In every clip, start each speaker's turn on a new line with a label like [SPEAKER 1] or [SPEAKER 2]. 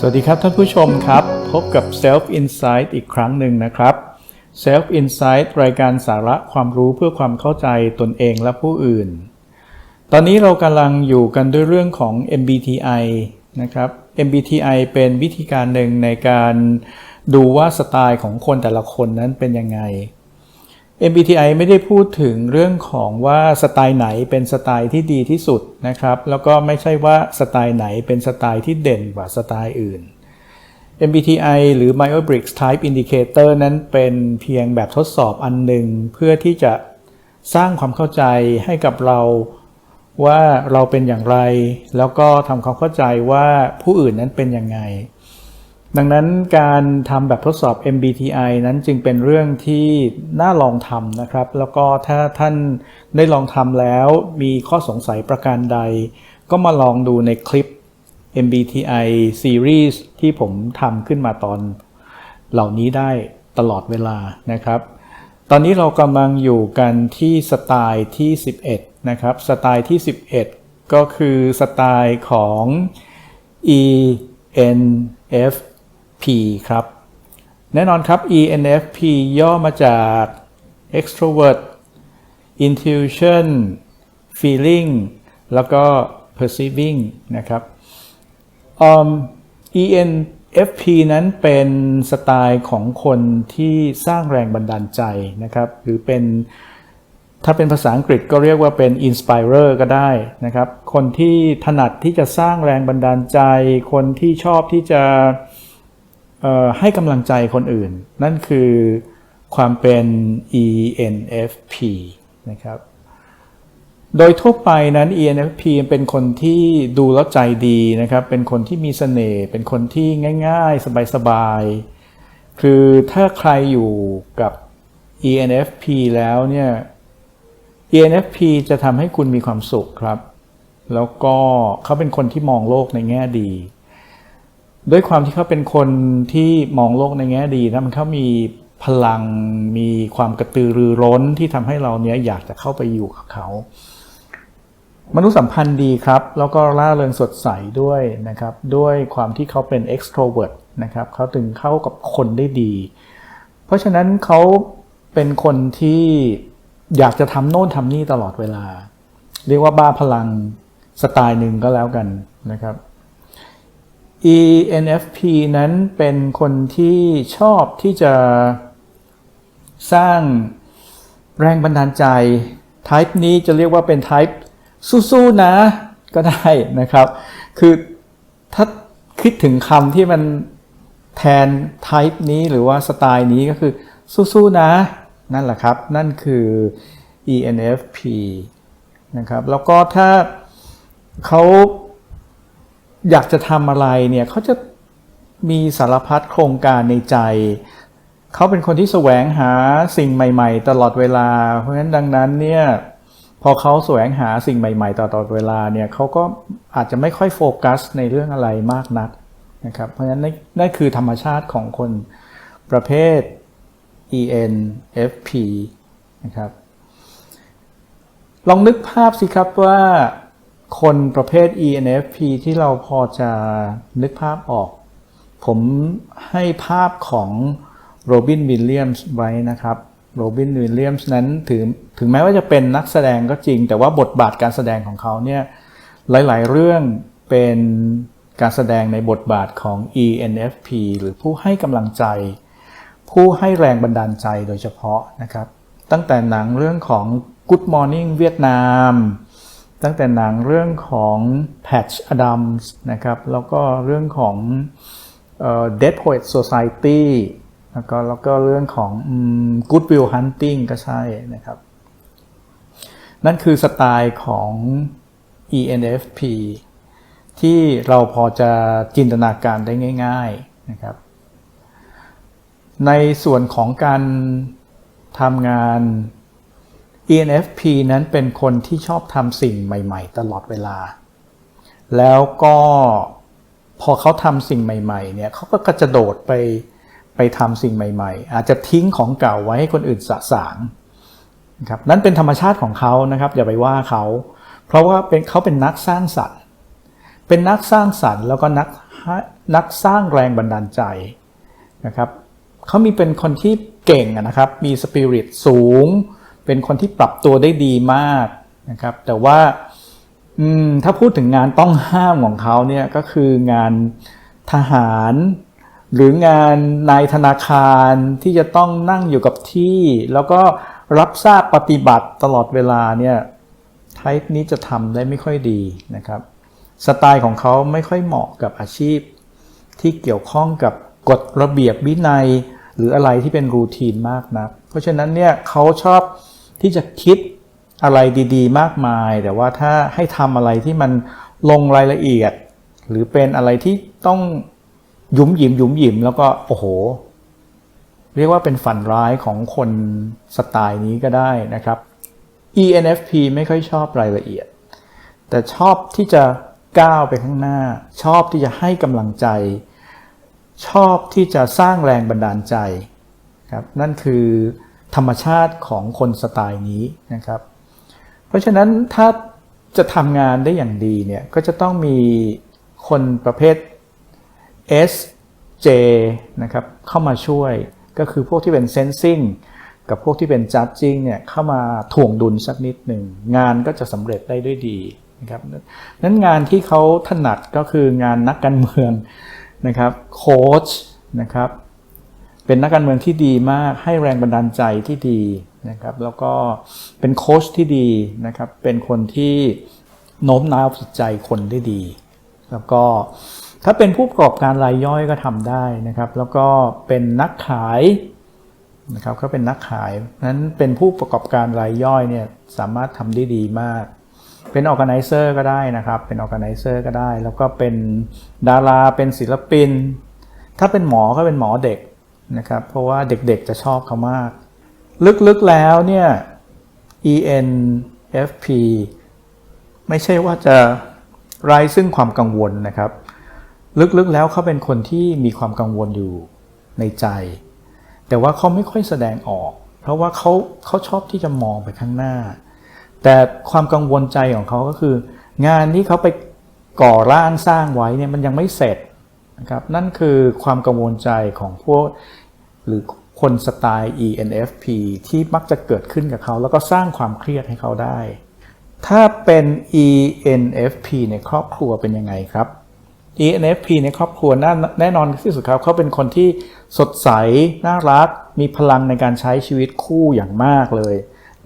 [SPEAKER 1] สวัสดีครับท่านผู้ชมครับ พบกับ Self Insight อีกครั้งหนึ่งนะครับ Self Insight รายการสาระความรู้เพื่อความเข้าใจตนเองและผู้อื่น ตอนนี้เรากำลังอยู่กันด้วยเรื่องของ MBTI นะครับ MBTI เป็นวิธีการหนึ่งในการดูว่าสไตล์ของคนแต่ละคนนั้นเป็นยังไง MBTI ไม่ได้พูดถึงเรื่องของว่าสไตล์ไหนเป็นสไตล์ที่ดีที่สุดนะครับ แล้วก็ไม่ใช่ว่าสไตล์ไหนเป็นสไตล์ที่เด่นกว่าสไตล์อื่น MBTI หรือ Myers-Briggs Type Indicator นั้นเป็นเพียงแบบทดสอบอันหนึ่งเพื่อที่จะสร้างความเข้าใจให้กับเราว่าเราเป็นอย่างไร แล้วก็ทำความเข้าใจว่าผู้อื่นนั้นเป็นยังไง ดังนั้นการทำแบบทดสอบ MBTI นั้นจึงเป็นเรื่องที่น่าลองทำนะครับ แล้วก็ถ้าท่านได้ลองทำแล้วมีข้อสงสัยประการใด ก็มาลองดูในคลิป MBTI Series ที่ผมทำขึ้นมาตอนเหล่านี้ได้ตลอดเวลานะครับ ตอนนี้เรากำลังอยู่กันที่สไตล์ที่ 11 นะครับ สไตล์ที่ 11 ก็คือสไตล์ของ ENF ENFP ครับ แน่นอนครับ ENFP ย่อมาจาก extrovert intuition feeling แล้วก็ perceiving นะครับ um, ENFP นั้นเป็นสไตล์ของคนที่สร้างแรงบันดาลใจนะครับ หรือเป็นถ้าเป็นภาษาอังกฤษก็เรียกว่าเป็น inspirer ก็ได้นะครับ คนที่ถนัดที่จะสร้างแรงบันดาลใจ คนที่ชอบที่จะ ให้กำลังใจคนอื่น นั่นคือความเป็น ENFP นะครับ โดยทั่วไปนั้น ENFP เป็นคนที่ดูแล้วใจดีนะครับ เป็นคนที่มีเสน่ห์เป็นคนที่ง่าย ๆ สบายๆ คือถ้าใครอยู่กับ ENFP แล้วเนี่ย ENFP จะทำให้คุณมีความสุขครับ แล้วก็เขาเป็นคนที่มองโลกในแง่ดี ด้วยความที่เขาเป็นคนที่มองโลกในแง่ดีนะมันเขามีพลังมีความกระตือรือร้นที่ทำให้เราเนี้ยอยากจะเข้าไปอยู่กับเขา มนุษยสัมพันธ์ดีครับ แล้วก็ล่าเริงสดใสด้วยนะครับ ด้วยความที่เขาเป็น extrovert นะครับเขาถึงเข้ากับคนได้ดี เพราะฉะนั้นเขาเป็นคนที่อยากจะทำโน่นทำนี่ตลอดเวลา เรียกว่าบ้าพลังสไตล์หนึ่งก็แล้วกันนะครับ ENFP นั้นเป็นคนที่ชอบที่จะสร้างแรงบันดาลใจ type นี้จะเรียกว่าเป็น type สู้ๆนะ ก็ได้นะครับ คือถ้าคิดถึงคำที่มันแทน type นี้หรือว่าสไตล์นี้ก็คือ สู้ๆนะ นั่นแหละครับ นั่นคือ ENFP นะครับ แล้วก็ถ้าเขา อยากจะทำอะไรเนี่ยเขาจะมีสารพัดโครงการในใจ เขาเป็นคนที่แสวงหาสิ่งใหม่ๆ ตลอดเวลา เพราะฉะนั้นดังนั้นเนี่ยพอเขาแสวงหาสิ่งใหม่ๆ ตลอดเวลาเนี่ยเขาก็อาจจะไม่ค่อยโฟกัสในเรื่องอะไรมากนักนะครับเพราะฉะนั้นนั่นคือธรรมชาติของคนประเภท ENFP นะครับลองนึกภาพสิครับว่า คนประเภท ENFP ที่เราพอจะนึกภาพออก ผมให้ภาพของโรบินวิลเลียมส์ไว้นะครับโรบินวิลเลียมส์นั้นถึงถึงแม้ว่าจะเป็นนักแสดงก็จริง แต่ว่าบทบาทการแสดงของเขาเนี่ยหลาย ๆ เรื่องเป็นการแสดงในบทบาทของ ENFP หรือผู้ให้กำลังใจ ผู้ให้แรงบันดาลใจโดยเฉพาะนะครับ ตั้งแต่หนังเรื่องของ Good Morning เวียดนาม ตั้งแต่หนังเรื่องของ Patch Adams นะครับ แล้วก็เรื่องของเอ่อ Dead Poet Society แล้วก็แล้วก็เรื่องของ Good Will Hunting ก็ใช่นะครับ นั่นคือสไตล์ของ ENFP ที่เราพอจะจินตนาการได้ง่าย ๆนะครับ ในส่วนของการทำงาน ENFP นั้นเป็นคนที่ชอบทำสิ่งใหม่ ๆ ตลอดเวลา แล้วก็พอเขาทำสิ่งใหม่ๆ เนี่ยเขาก็กระโดดไปไปทำสิ่งใหม่ ๆ อาจจะทิ้งของเก่าไว้ให้คนอื่นสะสางนะครับนั่นเป็นธรรมชาติของเขานะครับ อย่าไปว่าเขา เพราะว่าเป็นเขาเป็นนักสร้างสรรค์ เป็นนักสร้างสรรค์ แล้วก็นักนักสร้างแรงบันดาลใจนะครับเขามีเป็นคนที่เก่งนะครับ มีสปิริตสูง เป็นคนที่ปรับตัวได้ดีมากนะครับ แต่ว่าถ้าพูดถึงงานต้องห้ามของเขาเนี่ยก็คืองานทหาร หรืองานนายธนาคารที่จะต้องนั่งอยู่กับที่ แล้วก็รับทราบปฏิบัติตลอดเวลาเนี่ยไทป์นี้จะทำได้ไม่ค่อยดีนะครับสไตล์ของเขาไม่ค่อยเหมาะกับอาชีพ ที่เกี่ยวข้องกับกฎระเบียบวินัย หรืออะไรที่เป็นรูทีนมากนักเพราะฉะนั้นเนี่ยเขาชอบ ที่จะคิดอะไรดีๆ มากมาย แต่ว่าถ้าให้ทำอะไรที่มันลงรายละเอียด หรือเป็นอะไรที่ต้องหยุมหยิมหยุมหยิมแล้วก็โอ้โห เรียกว่าเป็นฝันร้ายของคนสไตล์นี้ก็ได้นะครับ ENFP ไม่ค่อยชอบรายละเอียด แต่ชอบที่จะก้าวไปข้างหน้า ชอบที่จะให้กำลังใจ ชอบที่จะสร้างแรงบันดาลใจครับนั่นคือ ธรรมชาติของคนสไตล์นี้นะครับ เพราะฉะนั้นถ้าจะทำงานได้อย่างดีเนี่ยก็จะต้องมีคนประเภท S J นะครับเข้ามาช่วยก็คือพวกที่เป็น sensing กับพวกที่เป็น judging เนี่ยเข้ามาถ่วงดุลสักนิดหนึ่งงานก็จะสำเร็จได้ด้วยดีนะครับนั้นงานที่เขาถนัดก็คืองานนักการเมืองนะครับโค้ชนะครับ เป็นนักการเมืองที่ดีมากให้แรงบันดาลใจที่ดีนะครับ แล้วก็เป็นโค้ชที่ดีนะครับ เป็นคนที่โน้มน้าวจิตใจคนได้ดี แล้วก็ถ้าเป็นผู้ประกอบการรายย่อยก็ทำได้นะครับ แล้วก็เป็นนักขายนะครับเขาเป็นนักขายนั้นเป็นผู้ประกอบการรายย่อยเนี่ยสามารถทำได้ดีมาก เป็นออ g a แก z นเซอร์ก็ได้นะครับ เป็นออ g a แก z นเซอร์ก็ได้ แล้วก็เป็นดาราเป็นศิลปิน ถ้าเป็นหมอก็เป็นหมอเด็ก นะครับ เพราะว่าเด็กๆจะชอบเขามาก ลึกๆแล้วเนี่ย ENFP ไม่ใช่ว่าจะไร้ซึ่งความกังวลนะครับ ลึกๆแล้วเขาเป็นคนที่มีความกังวลอยู่ในใจ แต่ว่าเขาไม่ค่อยแสดงออก เพราะว่าเขาเขาชอบที่จะมองไปข้างหน้า แต่ความกังวลใจของเขาก็คือ งานที่เขาไปก่อร่างสร้างไว้เนี่ยมันยังไม่เสร็จ นะครับนั่นคือความกังวลใจของพวกหรือคนสไตล์ ENFP ที่มักจะเกิดขึ้นกับเขา แล้วก็สร้างความเครียดให้เขาได้ ถ้าเป็น ENFP ในครอบครัวเป็นยังไงครับ ENFP ในครอบครัวแน่แน่นอนที่สุดครับเขาเป็นคนที่สดใส น่ารัก มีพลังในการใช้ชีวิตคู่อย่างมากเลย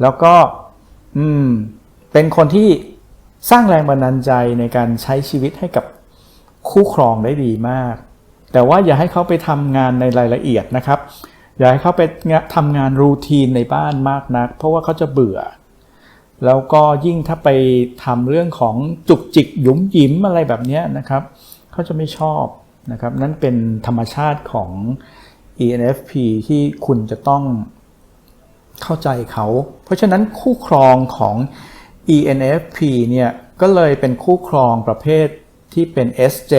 [SPEAKER 1] แล้วก็อืมเป็นคนที่สร้างแรงบันดาลใจในการใช้ชีวิตให้กับ คู่ครองได้ดีมาก แต่ว่าอย่าให้เขาไปทำงานในรายละเอียดนะครับ อย่าให้เขาไปทำงานรูทีนในบ้านมากนัก เพราะว่าเขาจะเบื่อ แล้วก็ยิ่งถ้าไปทำเรื่องของจุกจิกหยุมหยิมอะไรแบบนี้นะครับเขาจะไม่ชอบนะครับนั่นเป็นธรรมชาติของ ENFP ที่คุณจะต้องเข้าใจเขา เพราะฉะนั้นคู่ครองของ ENFP เนี่ยก็เลยเป็นคู่ครองประเภท ที่เป็น SJ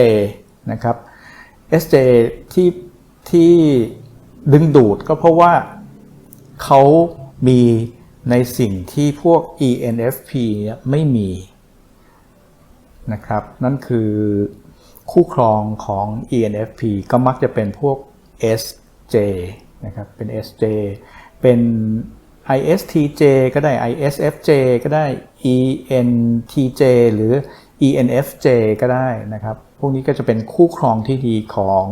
[SPEAKER 1] นะครับ SJ ที่ที่ดึงดูดก็เพราะว่าเขามีในสิ่งที่พวก ENFP ไม่มีนะครับ นั่นคือคู่ครองของ ENFP ก็มักจะเป็นพวก SJ นะครับ เป็น SJ เป็น ISTJ ก็ได้ ISFJ ก็ได้ ENTJ หรือ ENFJ ก็ได้นะครับ พวกนี้ก็จะเป็นคู่ครองที่ดีของ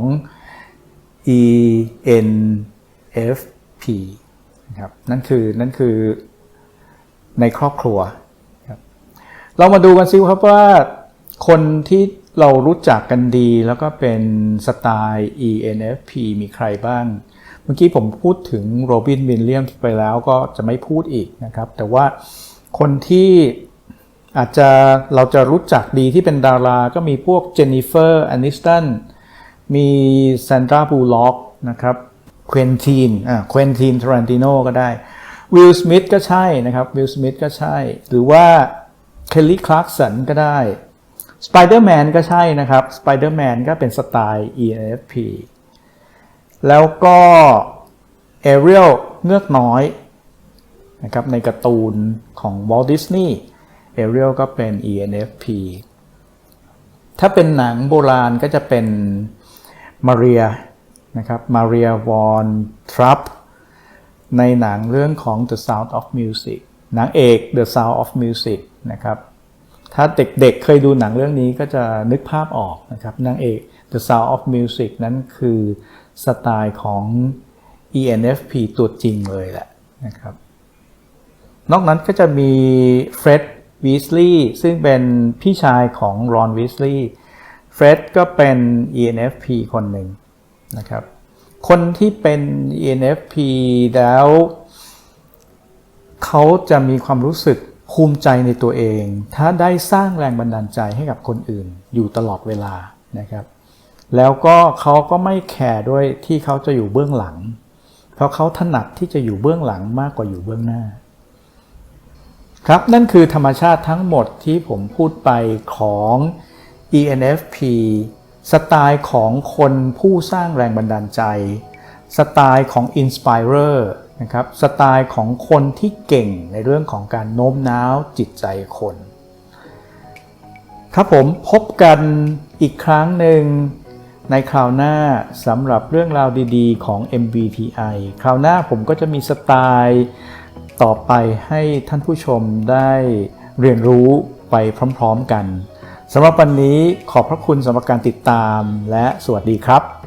[SPEAKER 1] ENFP นะครับ นั่นคือนั่นคือในครอบครัวครับเรามาดูกันซิครับว่าคนที่เรารู้จักกันดีแล้วก็เป็นสไตล์ ENFP มีใครบ้าง เมื่อกี้ผมพูดถึงโรบินวินเลียมไปแล้วก็จะไม่พูดอีกนะครับ แต่ว่าคนที่ อาจจะเราจะรู้จักดีที่เป็นดาราก็มีพวกเจนนิเฟอร์แอนนิสตันมีแซนดราบูล็อกนะครับเควินทีนอ่าเควินทีนทรันติโนก็ได้วิลสมิธก็ใช่นะครับวิลสมิธก็ใช่ หรือว่าเคลลี่คลาร์กสันก็ได้สไปเดอร์แมนก็ใช่นะครับสไปเดอร์แมนก็เป็นสไตล์ ENFP แล้วก็เอเรียลเงือกน้อยนะครับในการ์ตูนของวอลดิสนีย์ เอเรียลก็เป็น ENFP ถ้าเป็นหนังโบราณก็จะเป็นมาเรียนะครับมาเรียวอนทรัพในหนังเรื่องของ The Sound of Music หนางเอก The Sound of Music นะครับถ้าเด็กๆเคยดูหนังเรื่องนี้ก็จะนึกภาพออกนะครับนางเอก The Sound of Music นั้นคือสไตล์ของ ENFP ตัวจริงเลยแหละนะครับ นอกนั้นก็จะมีเฟร็ด วีสลีย์ซึ่งเป็นพี่ชายของรอนวีสลีย์เฟร็ดก็เป็น ENFP คนหนึ่งนะครับ คนที่เป็น ENFP แล้วเขาจะมีความรู้สึกภูมิใจในตัวเอง ถ้าได้สร้างแรงบันดาลใจให้กับคนอื่น อยู่ตลอดเวลานะครับ แล้วก็เขาก็ไม่แคร์ด้วยที่เขาจะอยู่เบื้องหลัง เพราะเขาถนัดที่จะอยู่เบื้องหลังมากกว่าอยู่เบื้องหน้า ครับนั่นคือธรรมชาติทั้งหมดที่ผมพูดไปของ ENFP สไตล์ของคนผู้สร้างแรงบันดาลใจ สไตล์ของ Inspirer นะครับสไตล์ของคนที่เก่งในเรื่องของการโน้มน้าวจิตใจคน ครับผมพบกันอีกครั้งหนึ่งในคราวหน้าสำหรับเรื่องราวดีๆ ของ MBTI คราวหน้าผมก็จะมีสไตล์ ต่อไปให้ท่านผู้ชมได้เรียนรู้ไปพร้อมๆกันสำหรับวันนี้ขอบพระคุณสำหรับการติดตามและสวัสดีครับ